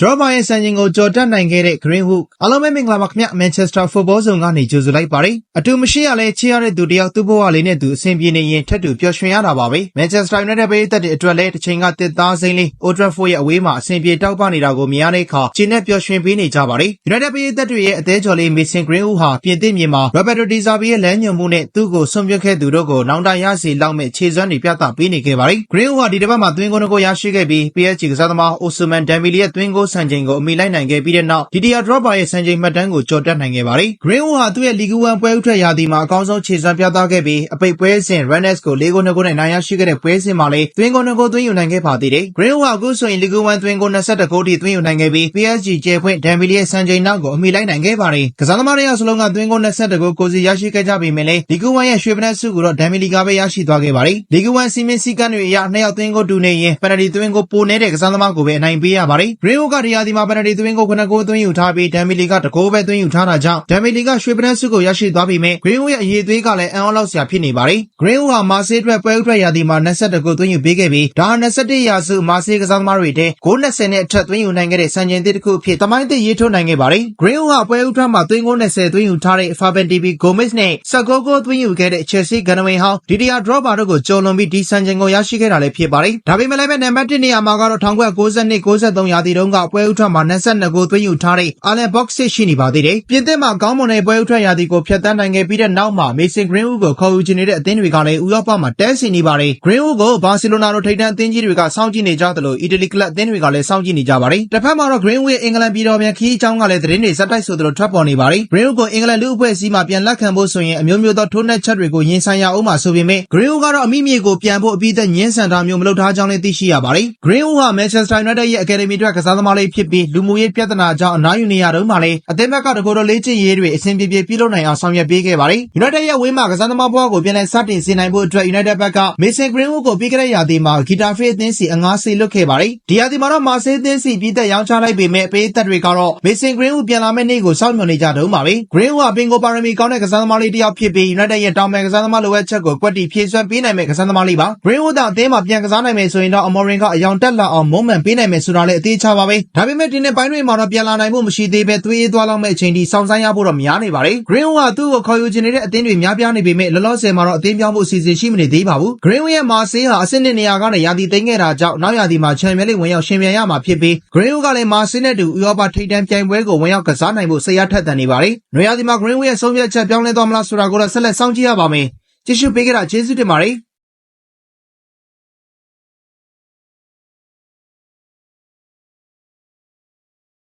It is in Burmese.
Draw ပါရဲ့စံချိန်ကိုကြော်တက်နိုင်ခဲ့တဲ့ Greenwood အားလုံးပဲမင်္ဂလာပါခင်ဗျ Manchester Football Zone ကနေကြိုဆိုလိုက်ပါတယ်အတူမရှိရလဲချီရတဲ့သူတယောက်သူ့ဘဝလေးနဲ့သူအဆင်ပြေနေရင်ထက်တူပျော်ရွှင်ရတာပါပဲ Manchester United ပဲတက်တဲ့အတွက်လဲတစ်ချိန်ကတစ်သားစိမ့်လေး Old Trafford ရဲ့အဝေးမှာအဆင်ပြေတောက်ပနေတာကိုမြင်ရတဲ့အခါကျင်းနဲ့ပျော်ရွှင်ပေးနေကြပါတယ် United ပဲတက်တွေရဲ့အသေးကျော်လေး Mason Greenwood ဟာပြင်သစ်မြေမှာ Roberto Di Zerbi ရဲ့လမ်းညွှန်မှုနဲ့သူ့ကိုဆုံးဖြတ်ခဲ့သူတို့ကိုနောင်တရစီလောက်မဲ့ခြေစွမ်းတွေပြသပေးနေခဲ့ပါတယ် Greenwood ဟာဒီတစ်ပတ်မှာသွင်းကိုယ်ကိုရရှိခဲ့ပြီး PSG ကစားသမား Ousmane Dembele ရဲ့သွင်းကိုစံချိန်ကိုအမိလိုက်နိုင်ခဲ့ပြီးတဲ့နောက် Didier Drogba ရဲ့စံချိန်မှတ်တမ်းကိုကျော်တက်နိုင်ခဲ့ပါတယ်။ Greenwood ဟာသူ့ရဲ့လီဂူဝမ်ပွဲဥထွက်ရာသီမှာအကောင်းဆုံးခြေစွမ်းပြသခဲ့ပြီးအပိတ်ပွဲစဉ် Rennes ကို၄ဂိုး၂ဂိုးနဲ့နိုင်ရရှိခဲ့တဲ့ပွဲစဉ်မှာလည်းသွင်းကို2ဂိုးသွင်းယူနိုင်ခဲ့ပါသေးတယ်။ Greenwood ဟာအခုဆိုရင်လီဂူဝမ်သွင်းကို22ဂိုးထိသွင်းယူနိုင်ခဲ့ပြီး PSG ကျယ်ဖွင့် Dembele ရဲ့စံချိန်နောက်ကိုအမိလိုက်နိုင်ခဲ့ပါတယ်။ကစားသမားတွေအစလုံးကသွင်းကို22ဂိုးကိုစီရရှိခဲ့ကြပေမဲ့လည်းလီဂူဝမ်ရဲ့ရွှေပနက်ဆုကိုတော့ Dembele ကပဲရရှိသွားခဲ့ပါတယ်။လီဂူဝမ်စီမင်းစည်းကမ်းတွေအရနှစ်ယောက်သွင်းကိုတူနေရင်ပယ်နတီသွင်းကိုပိုနေတဲ့ကစားသမားကိုပဲအနိုင်ပေးရပါတယ်။ Greenwood ကဒီရာသီမှာပယ်နတီသွင်းကို9ဂိုးသွင်းယူထားပြီး Dembele ကတဂိုးပဲသွင်းယူထားတာကြောင့် Dembele ကရွှေပနက်ဆုကိုရရှိသွားပေမဲ့ Greenwood ရဲ့အရေးသွေးကလည်းအံ့ဩလောက်စရာဖြစ်နေပါတယ်။ Greenwood ဟာမာဆေးအတွက်ပွဲဥထွက်ရာသီမှာ22ဂိုးသွင်းယူပေးခဲ့ပြီးဒါဟာ21ရာစုမာဆေးကစားသမားတွေထဲဂိုး20နဲ့အထက်သွင်းယူနိုင်ခဲ့တဲ့စံချိန်သစ်တစ်ခုအဖြစ်သမိုင်းသစ်ရေးထိုးနိုင်ခဲ့ပါတယ်။ Greenwood ဟာပွဲဥထွက်မှာသွင်းဂိုး20သွင်းယူထားတဲ့ Fabian Dibi Gomez နဲ့19ဂိုးသွင်းယူခဲ့တဲ့ Chelsea ဂန္ထဝင်ဟောင်း Didier Drogba တို့ကိုကျော်လွန်ပြီးဒီစံချိန်ကိုရရှိခဲ့တာလည်းဖြစ်ပါတယ်။ဒါပေမဲ့လည်းပဲနံပါတ်1နေရာမှာကတော့1992-93ရာသီတုန်းကပွဲဥထွက်မှာ22ဂိုးသွင်းယူထားတဲ့ Alan Boxic ရှိနေပါသေးတယ်။ပြင်သစ်မှာကောင်းမွန်တဲ့ပွဲဥထွက်ရာသီကိုဖြတ်သန်းနိုင်ခဲ့ပြီးတဲ့နောက်မှာ Mason Greenwood ကိုခေါ်ယူချင်နေတဲ့အသင်းတွေကလည်းဥရောပမှာတန်းစီနေပါတယ်။ Greenwood ကိုဘာစီလိုနာလိုထိပ်တန်းအသင်းကြီးတွေကစောင့်ကြည့်နေကြသလိုအီတလီကလပ်အသင်းတွေကလည်းစောင့်ကြည့်နေကြပါတယ်။တစ်ဖက်မှာတော့ Greenwood ရဲ့အင်္ဂလန်ပြည်တော်ပြန်ခရီးအကြောင်းကလည်းသတင်းတွေဇက်တိုက်ဆိုသလိုထွက်ပေါ်နေပါတယ်။ Greenwood ကိုအင်္ဂလန်လူ့အဖွဲ့အစည်းမှာပြန်လက်ခံဖို့ဆိုရင်အမျိုးမျိုးသောထိုးနှက်ချက်တွေကိုရင်ဆိုင်ရအောင်မှာဆိုပေမဲ့ Greenwood ကတော့အမိမြေကိုပြန်ဖို့အပြီးသက်ငင်းဆန်တာမျိုးမလုပ်ထားကြောင်းလည်းသိရှိရပါတယ်။ Greenwood ဟာ Manchester United ရဲ့ Academy အတွက်ကစားသမားလေးဖြစ်ပြီးလူမှုရေးပြဿနာကြောင့်အနားယူနေရတုန်းမှာလည်းအသင်းဘက်ကတကိုယ်တော်လေ့ကျင့်ရေးတွေအဆင်ပြေပြေပြုလုပ်နိုင်အောင်ဆောင်ရွက်ပေးခဲ့ပါတယ်။ United ရဲ့ဝင်းမှာကစားသမားဘဝကိုပြန်လည်စတင်စေနိုင်ဖို့အတွက် United ဘက်က Mason Greenwood ကိုပြီးခဲ့တဲ့ရာသီမှာ Getafe အသင်းစီအငှားစေလွှတ်ခဲ့ပါတယ်။ဒီရာသီမှာတော့မာဆေးအသင်းစီပြီးသက်ရောင်းချလိုက်ပေမဲ့ပရိသတ်တွေကတော့ Mason Greenwood ပြန်လာမယ့်နေ့ကိုစောင့်မျှော်နေကြတုန်းပါပဲ။ Greenwood ဟာပင်ကိုပါရမီကောင်းတဲ့ကစားသမားလေးတစ်ယောက်ဖြစ်ပြီး United ရဲ့တောင်ပံကစားသမားလိုအပ်ချက်ကိုကွက်တီဖြည့်စွမ်းပေးနိုင်မယ့်ကစားသမားလေးပါ။ Greenwood သာအသင်းမှာပြန်ကစားနိုင်မယ်ဆိုရင်တော့ Amorim ကအယောင်တက်လာအောင်မွမ်းမံပေးနိုင်မယ်ဆိုတာလည်းအသေးချာပါပဲ။ဒါပေမဲ့ဒီနှစ်ပိုင်းတွေမှာတော့ပြန်လာနိုင်မှုမရှိသေးဘဲသွေးအေးသွားလောက်မဲ့အချိန်ထိစောင့်ဆိုင်းရဖို့တော့များနေပါတယ်။ Greenwood ဟာသူ့ကိုခေါ်ယူချင်နေတဲ့အသင်းတွေများပြားနေပေမဲ့လောလောဆယ်မှာတော့အသင်းပြောင်းဖို့အစီအစဉ်ရှိမနေသေးပါဘူး။ Greenwood ရဲ့မာဆေးဟာအဆင့်နှစ်နေရာကနေရာသီသိမ်းခဲ့တာကြောင့်နောက်ရာသီမှာချန်ပီယံလိဝင်ရောက်ရှင်ပြိုင်ရမှာဖြစ်ပြီး Greenwood ကလည်းမာဆေးနဲ့အတူဥရောပထိပ်တန်းပြိုင်ပွဲကိုဝင်ရောက်ကစားနိုင်ဖို့စိတ်အားထက်သန်နေပါတယ်။နွေရာသီမှာ Greenwood ရဲ့ဆုံးဖြတ်ချက်ပြောင်းလဲသွားမလားဆိုတာကိုတော့ဆက်လက်စောင့်ကြည့်ရပါမယ်။ကြည့်ရှုပေးကြတာကျေးဇူးတင်ပါတယ်။